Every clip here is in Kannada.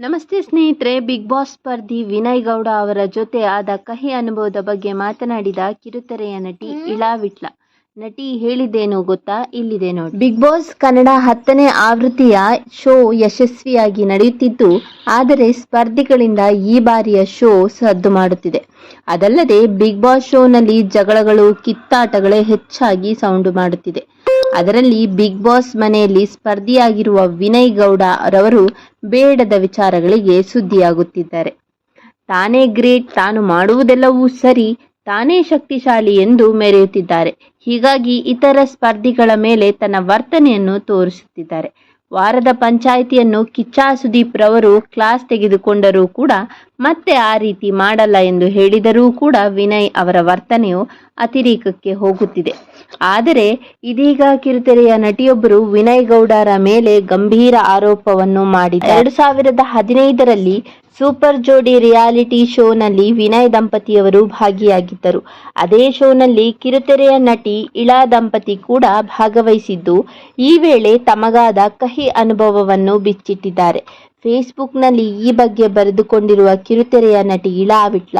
ನಮಸ್ತೆ ಸ್ನೇಹಿತರೆ ಬಿಗ್ ಬಾಸ್ ಸ್ಪರ್ಧಿ ವಿನಯ್ ಗೌಡ ಅವರ ಜೊತೆ ಆದ ಕಹಿ ಅನುಭವದ ಬಗ್ಗೆ ಮಾತನಾಡಿದ ಕಿರುತೆರೆಯ ನಟಿ ಇಳಾ ವಿಟ್ಲ. ನಟಿ ಹೇಳಿದ್ದೇನು ಗೊತ್ತಾ? ಇಲ್ಲಿದೆ ನೋಡಿ. ಬಿಗ್ ಬಾಸ್ ಕನ್ನಡ ಹತ್ತನೇ ಆವೃತ್ತಿಯ ಶೋ ಯಶಸ್ವಿಯಾಗಿ ನಡೆಯುತ್ತಿದ್ದು ಆದರೆ ಸ್ಪರ್ಧಿಗಳಿಂದ ಈ ಬಾರಿಯ ಶೋ ಸದ್ದು ಮಾಡುತ್ತಿದೆ. ಅದಲ್ಲದೆ ಬಿಗ್ ಬಾಸ್ ಶೋನಲ್ಲಿ ಜಗಳಗಳು ಕಿತ್ತಾಟಗಳೇ ಹೆಚ್ಚಾಗಿ ಸೌಂಡು ಮಾಡುತ್ತಿದೆ. ಅದರಲ್ಲಿ ಬಿಗ್ ಬಾಸ್ ಮನೆಯಲ್ಲಿ ಸ್ಪರ್ಧಿಯಾಗಿರುವ ವಿನಯ್ ಗೌಡ ರವರು ಬೇಡದ ವಿಚಾರಗಳಿಗೆ ಸುದ್ದಿಯಾಗುತ್ತಿದ್ದಾರೆ. ತಾನೇ ಗ್ರೇಟ್, ತಾನು ಮಾಡುವುದೆಲ್ಲವೂ ಸರಿ, ತಾನೇ ಶಕ್ತಿಶಾಲಿ ಎಂದು ಮೆರೆಯುತ್ತಿದ್ದಾರೆ. ಹೀಗಾಗಿ ಇತರ ಸ್ಪರ್ಧಿಗಳ ಮೇಲೆ ತನ್ನ ವರ್ತನೆಯನ್ನು ತೋರಿಸುತ್ತಿದ್ದಾರೆ. ವಾರದ ಪಂಚಾಯಿತಿಯನ್ನು ಕಿಚ್ಚಾ ಸುದೀಪ್ ರವರು ಕ್ಲಾಸ್ ತೆಗೆದುಕೊಂಡರೂ ಕೂಡ ಮತ್ತೆ ಆ ರೀತಿ ಮಾಡಲ್ಲ ಎಂದು ಹೇಳಿದರೂ ಕೂಡ ವಿನಯ್ ಅವರ ವರ್ತನೆಯು ಅತಿರೇಕಕ್ಕೆ ಹೋಗುತ್ತಿದೆ. ಆದರೆ ಇದೀಗ ಕಿರುತೆರೆಯ ನಟಿಯೊಬ್ಬರು ವಿನಯ್ ಗೌಡರ ಮೇಲೆ ಗಂಭೀರ ಆರೋಪವನ್ನು ಮಾಡಿದ್ದಾರೆ. ಎರಡು ಸಾವಿರದ ಹದಿನೈದರಲ್ಲಿ ಸೂಪರ್ ಜೋಡಿ ರಿಯಾಲಿಟಿ ಶೋನಲ್ಲಿ ವಿನಯ್ ದಂಪತಿಯವರು ಭಾಗಿಯಾಗಿದ್ದರು. ಅದೇ ಶೋನಲ್ಲಿ ಕಿರುತೆರೆಯ ನಟಿ ಇಳಾ ದಂಪತಿ ಕೂಡ ಭಾಗವಹಿಸಿದ್ದು, ಈ ವೇಳೆ ತಮಗಾದ ಕಹಿ ಅನುಭವವನ್ನು ಬಿಚ್ಚಿಟ್ಟಿದ್ದಾರೆ. ಫೇಸ್ಬುಕ್ನಲ್ಲಿ ಈ ಬಗ್ಗೆ ಬರೆದುಕೊಂಡಿರುವ ಕಿರುತೆರೆಯ ನಟಿ ಇಳಾ ವಿಟ್ಲ,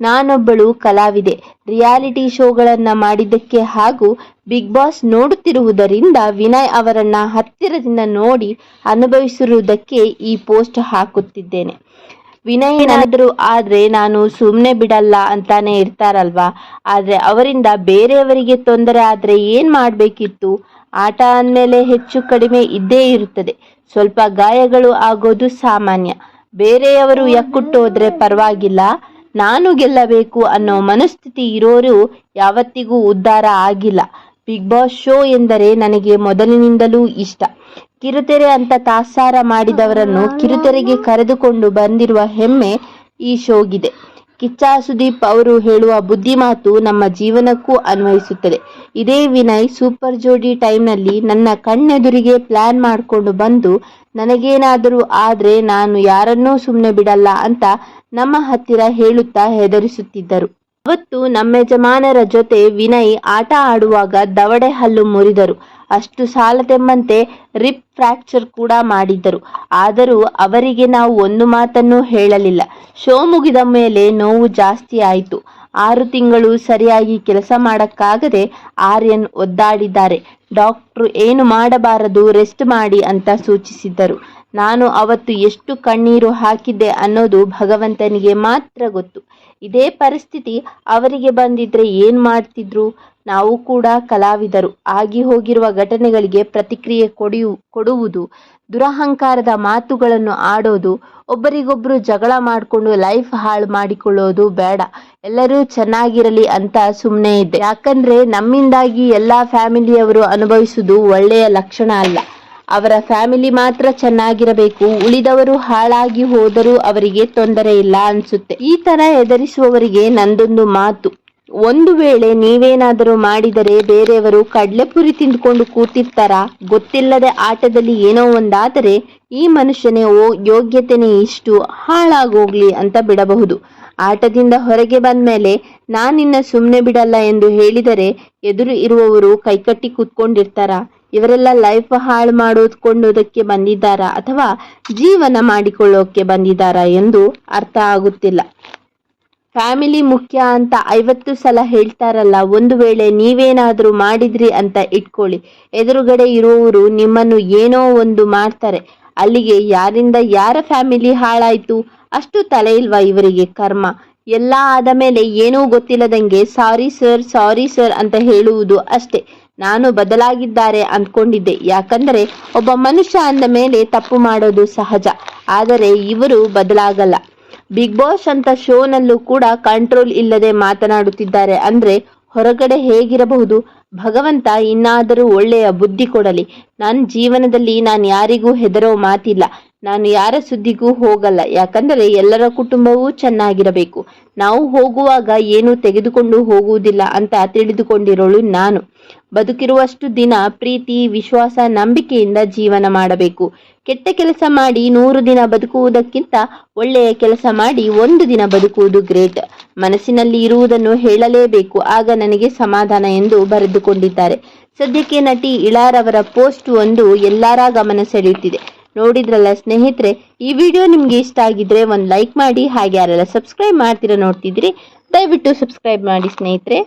ನಾನೊಬ್ಬಳು ಕಲಾವಿದೆ. ರಿಯಾಲಿಟಿ ಶೋಗಳನ್ನು ಮಾಡಿದ್ದಕ್ಕೆ ಹಾಗೂ ಬಿಗ್ ಬಾಸ್ ನೋಡುತ್ತಿರುವುದರಿಂದ ವಿನಯ್ ಅವರನ್ನ ಹತ್ತಿರದಿಂದ ನೋಡಿ ಅನುಭವಿಸಿರುವುದಕ್ಕೆ ಈ ಪೋಸ್ಟ್ ಹಾಕುತ್ತಿದ್ದೇನೆ. ವಿನಯ್ ಏನಾದ್ರು ಆದ್ರೆ ನಾನು ಸುಮ್ಮನೆ ಬಿಡಲ್ಲ ಅಂತಾನೆ ಇರ್ತಾರಲ್ವಾ? ಆದ್ರೆ ಅವರಿಂದ ಬೇರೆಯವರಿಗೆ ತೊಂದರೆ ಆದ್ರೆ ಏನ್ ಮಾಡ್ಬೇಕಿತ್ತು? ಆಟ ಅಂದಮೇಲೆ ಹೆಚ್ಚು ಕಡಿಮೆ ಇದ್ದೇ ಇರುತ್ತದೆ. ಸ್ವಲ್ಪ ಗಾಯಗಳು ಆಗೋದು ಸಾಮಾನ್ಯ. ಬೇರೆಯವರು ಯಕ್ಕುಟ್ಟು ಹೋದ್ರೆ ಪರವಾಗಿಲ್ಲ. ನಾನು ಗೆಲ್ಲಬೇಕು ಅನ್ನೋ ಮನಸ್ಥಿತಿ ಇರೋರು ಯಾವತ್ತಿಗೂ ಉದ್ಧಾರ ಆಗಿಲ್ಲ. ಬಿಗ್ ಬಾಸ್ ಶೋ ಎಂದರೆ ನನಗೆ ಮೊದಲಿನಿಂದಲೂ ಇಷ್ಟ. ಕಿರುತೆರೆ ಅಂತ ತಾತ್ಸಾರ ಮಾಡಿದವರನ್ನು ಕಿರುತೆರೆಗೆ ಕರೆದುಕೊಂಡು ಬಂದಿರುವ ಹೆಮ್ಮೆ ಈ ಶೋಗಿದೆ. ಕಿಚ್ಚ ಸುದೀಪ್ ಅವರು ಹೇಳುವ ಬುದ್ಧಿಮಾತು ನಮ್ಮ ಜೀವನಕ್ಕೂ ಅನ್ವಯಿಸುತ್ತದೆ. ಇದೇ ವಿನಯ್ ಸೂಪರ್ ಜೋಡಿ ಟೈಮ್ನಲ್ಲಿ ನನ್ನ ಕಣ್ಣೆದುರಿಗೆ ಪ್ಲಾನ್ ಮಾಡಿಕೊಂಡು ಬಂದು, ನನಗೇನಾದರೂ ಆದರೆ ನಾನು ಯಾರನ್ನೂ ಸುಮ್ಮನೆ ಬಿಡಲ್ಲ ಅಂತ ನಮ್ಮ ಹತ್ತಿರ ಹೇಳುತ್ತಾ ಹೆದರಿಸುತ್ತಿದ್ದರು. ಅವತ್ತು ನಮ್ಮ ಯಜಮಾನರ ಜೊತೆ ವಿನಯ್ ಆಟ ಆಡುವಾಗ ದವಡೆ ಹಲ್ಲು ಮುರಿದರು. ಅಷ್ಟು ಸಾಲದೆಂಬಂತೆ ರಿಪ್ ಫ್ರಾಕ್ಚರ್ ಕೂಡ ಮಾಡಿದ್ದರು. ಆದರೂ ಅವರಿಗೆ ನಾವು ಒಂದು ಮಾತನ್ನು ಹೇಳಲಿಲ್ಲ. ಶೋ ಮುಗಿದ ಮೇಲೆ ನೋವು ಜಾಸ್ತಿ ಆಯಿತು. ಆರು ತಿಂಗಳು ಸರಿಯಾಗಿ ಕೆಲಸ ಮಾಡಕ್ಕಾಗದೆ ಆರ್ಯನ್ ಒದ್ದಾಡಿದ್ದಾರೆ. ಡಾಕ್ಟ್ರು ಏನು ಮಾಡಬಾರದು ರೆಸ್ಟ್ ಮಾಡಿ ಅಂತ ಸೂಚಿಸಿದ್ದರು. ನಾನು ಅವತ್ತು ಎಷ್ಟು ಕಣ್ಣೀರು ಹಾಕಿದ್ದೆ ಅನ್ನೋದು ಭಗವಂತನಿಗೆ ಮಾತ್ರ ಗೊತ್ತು. ಇದೇ ಪರಿಸ್ಥಿತಿ ಅವರಿಗೆ ಬಂದಿದ್ರೆ ಏನ್ ಮಾಡ್ತಿದ್ರು? ನಾವು ಕೂಡ ಕಲಾವಿದರು ಆಗಿ ಹೋಗಿರುವ ಘಟನೆಗಳಿಗೆ ಪ್ರತಿಕ್ರಿಯೆ ಕೊಡಿಯು, ಕೊಡುವುದು, ದುರಹಂಕಾರದ ಮಾತುಗಳನ್ನು ಆಡೋದು ಒಬ್ಬರಿಗೊಬ್ಬರು ಜಗಳ ಮಾಡಿಕೊಂಡು ಲೈಫ್ ಹಾಳು ಮಾಡಿಕೊಳ್ಳೋದು ಬೇಡ. ಎಲ್ಲರೂ ಚೆನ್ನಾಗಿರಲಿ ಅಂತ ಸುಮ್ಮನೆ ಇದ್ದೆ. ಯಾಕಂದ್ರೆ ನಮ್ಮಿಂದಾಗಿ ಎಲ್ಲ ಫ್ಯಾಮಿಲಿಯವರು ಅನುಭವಿಸುವುದು ಒಳ್ಳೆಯ ಲಕ್ಷಣ ಅಲ್ಲ. ಅವರ ಫ್ಯಾಮಿಲಿ ಮಾತ್ರ ಚೆನ್ನಾಗಿರಬೇಕು. ಉಳಿದವರು ಹಾಳಾಗಿ ಹೋದರೂ ಅವರಿಗೆ ತೊಂದರೆ ಇಲ್ಲ ಅನ್ಸುತ್ತೆ. ಈ ತರ ಎದುರಿಸುವವರಿಗೆ ನಂದೊಂದು ಮಾತು. ಒಂದು ವೇಳೆ ನೀವೇನಾದರೂ ಮಾಡಿದರೆ ಬೇರೆಯವರು ಕಡಲೆಪುರಿ ತಿಂದ್ಕೊಂಡು ಕೂತಿರ್ತಾರ? ಗೊತ್ತಿಲ್ಲದೆ ಆಟದಲ್ಲಿ ಏನೋ ಒಂದಾದರೆ ಈ ಮನುಷ್ಯನೇ ಓ, ಯೋಗ್ಯತೆನೇ ಇಷ್ಟು ಹಾಳಾಗೋಗ್ಲಿ ಅಂತ ಬಿಡಬಹುದು. ಆಟದಿಂದ ಹೊರಗೆ ಬಂದ್ಮೇಲೆ ನಾನಿನ್ನ ಸುಮ್ಮನೆ ಬಿಡಲ್ಲ ಎಂದು ಹೇಳಿದರೆ ಎದುರು ಇರುವವರು ಕೈಕಟ್ಟಿ ಕೂತ್ಕೊಂಡಿರ್ತಾರ? ಇವರೆಲ್ಲ ಲೈಫ್ ಹಾಳು ಮಾಡೋದ್ಕೊಂಡೋದಕ್ಕೆ ಬಂದಿದ್ದಾರಾ ಅಥವಾ ಜೀವನ ಮಾಡಿಕೊಳ್ಳೋಕೆ ಬಂದಿದ್ದಾರಾ ಎಂದು ಅರ್ಥ ಆಗುತ್ತಿಲ್ಲ. ಫ್ಯಾಮಿಲಿ ಮುಖ್ಯ ಅಂತ ಐವತ್ತು ಸಲ ಹೇಳ್ತಾರಲ್ಲ, ಒಂದು ವೇಳೆ ನೀವೇನಾದರೂ ಮಾಡಿದ್ರಿ ಅಂತ ಇಟ್ಕೊಳ್ಳಿ. ಎದುರುಗಡೆ ಇರುವವರು ನಿಮ್ಮನ್ನು ಏನೋ ಒಂದು ಮಾಡ್ತಾರೆ. ಅಲ್ಲಿಗೆ ಯಾರಿಂದ ಯಾರ ಫ್ಯಾಮಿಲಿ ಹಾಳಾಯ್ತು? ಅಷ್ಟು ತಲೆ ಇಲ್ವಾ ಇವರಿಗೆ ಕರ್ಮ? ಎಲ್ಲ ಆದ ಮೇಲೆ ಏನೂ ಗೊತ್ತಿಲ್ಲದಂಗೆ, ಸಾರಿ ಸರ್ ಸಾರಿ ಸರ್ ಅಂತ ಹೇಳುವುದು ಅಷ್ಟೇ. ನಾನು ಬದಲಾಗಿದ್ದಾರೆ ಅಂದ್ಕೊಂಡಿದ್ದೆ. ಯಾಕಂದರೆ ಒಬ್ಬ ಮನುಷ್ಯ ಅಂದ ಮೇಲೆ ತಪ್ಪು ಮಾಡೋದು ಸಹಜ. ಆದರೆ ಇವರು ಬದಲಾಗಲ್ಲ. ಬಿಗ್ ಬಾಸ್ ಅಂತ ಶೋನಲ್ಲೂ ಕೂಡ ಕಂಟ್ರೋಲ್ ಇಲ್ಲದೆ ಮಾತನಾಡುತ್ತಿದ್ದಾರೆ. ಅಂದ್ರೆ ಹೊರಗಡೆ ಹೇಗಿರಬಹುದು? ಭಗವಂತ ಇನ್ನಾದರೂ ಒಳ್ಳೆಯ ಬುದ್ಧಿ ಕೊಡಲಿ. ನನ್ನ ಜೀವನದಲ್ಲಿ ನಾನು ಯಾರಿಗೂ ಹೆದರೋ ಮಾತಿಲ್ಲ. ನಾನು ಯಾರ ಸುದ್ದಿಗೂ ಹೋಗಲ್ಲ. ಯಾಕಂದರೆ ಎಲ್ಲರ ಕುಟುಂಬವೂ ಚೆನ್ನಾಗಿರಬೇಕು. ನಾವು ಹೋಗುವಾಗ ಏನು ತೆಗೆದುಕೊಂಡು ಹೋಗುವುದಿಲ್ಲ ಅಂತ ತಿಳಿದುಕೊಂಡಿರೋಳು ನಾನು. ಬದುಕಿರುವಷ್ಟು ದಿನ ಪ್ರೀತಿ, ವಿಶ್ವಾಸ, ನಂಬಿಕೆಯಿಂದ ಜೀವನ ಮಾಡಬೇಕು. ಕೆಟ್ಟ ಕೆಲಸ ಮಾಡಿ ನೂರು ದಿನ ಬದುಕುವುದಕ್ಕಿಂತ ಒಳ್ಳೆಯ ಕೆಲಸ ಮಾಡಿ ಒಂದು ದಿನ ಬದುಕುವುದು ಗ್ರೇಟ್. ಮನಸ್ಸಿನಲ್ಲಿ ಇರುವುದನ್ನು ಹೇಳಲೇಬೇಕು. ಆಗ ನನಗೆ ಸಮಾಧಾನ ಎಂದು ಬರೆದುಕೊಂಡಿದ್ದಾರೆ. ಸದ್ಯಕ್ಕೆ ನಟಿ ಇಳಾರವರ ಪೋಸ್ಟ್ ಒಂದು ಎಲ್ಲರ ಗಮನ ಸೆಳೆಯುತ್ತಿದೆ. ನೋಡಿದ್ರಲ್ಲ ಸ್ನೇಹಿತರೆ, ಈ ವಿಡಿಯೋ ನಿಮ್ಗೆ ಇಷ್ಟ ಆಗಿದ್ರೆ ಒಂದು ಲೈಕ್ ಮಾಡಿ, ಹಾಗೆ ಯಾರೆಲ್ಲ ಸಬ್ಸ್ಕ್ರೈಬ್ ಮಾಡ್ತೀರಾ ನೋಡ್ತಿದ್ರಿ, ದಯವಿಟ್ಟು ಸಬ್ಸ್ಕ್ರೈಬ್ ಮಾಡಿ ಸ್ನೇಹಿತರೆ.